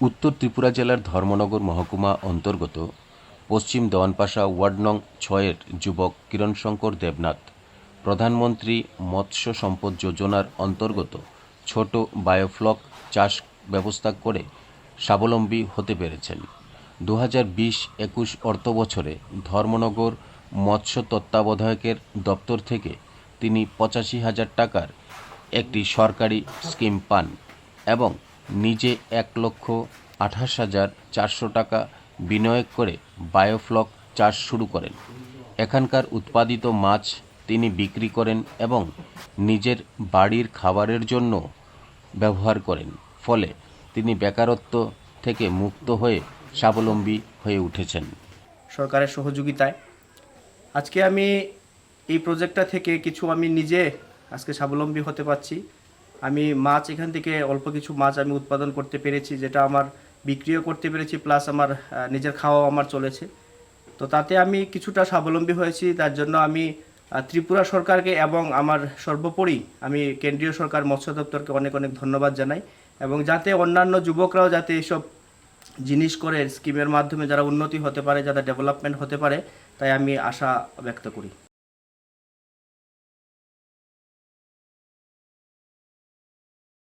উত্তর ত্রিপুরা জেলার ধর্মনগর মহকুমা অন্তর্গত পশ্চিম দেওয়ানপাশা ওয়ার্ড নং ছয়ের যুবক কিরণশঙ্কর দেবনাথ, প্রধানমন্ত্রী মৎস্য সম্পদ যোজনার অন্তর্গত ছোট বায়োফ্লক চাষ ব্যবস্থা করে স্বাবলম্বী হতে পেরেছেন। দু হাজার বিশ একুশ অর্থ বছরে ধর্মনগর মৎস্য তত্ত্বাবধায়কের দপ্তর থেকে তিনি পঁচাশি হাজার টাকার একটি সরকারি স্কিম পান এবং নিজে এক লক্ষ আঠাশ হাজার চারশো টাকা বিনিয়োগ করে বায়োফ্লক চাষ শুরু করেন। এখানকার উৎপাদিত মাছ তিনি বিক্রি করেন এবং নিজের বাড়ির খাবারের জন্য ব্যবহার করেন, ফলে তিনি বেকারত্ব থেকে মুক্ত হয়ে স্বাবলম্বী হয়ে উঠেছেন। সরকারের সহযোগিতায়। আজকে আমি এই প্রজেক্টটা থেকে কিছু আমি নিজে আজকে স্বাবলম্বী হতে পারছি। আমি মাছ এখান থেকে অল্প কিছু মাছ আমি উৎপাদন করতে পেরেছি, যেটা আমার বিক্রিও করতে পেরেছি প্লাস আমার নিজের খাওয়াও আমার চলেছে। তো তাতে আমি কিছুটা স্বাবলম্বী হয়েছি, তার জন্য আমি ত্রিপুরা সরকারকে এবং আমার সর্বোপরি আমি কেন্দ্রীয় সরকার, মৎস্য দপ্তরকে অনেক অনেক ধন্যবাদ জানাই। এবং যাতে অন্যান্য যুবকরাও যাতে এসব জিনিস করে, স্কিমের মাধ্যমে যারা উন্নতি হতে পারে যারা ডেভেলপমেন্ট হতে পারে, তাই আমি আশা ব্যক্ত করি।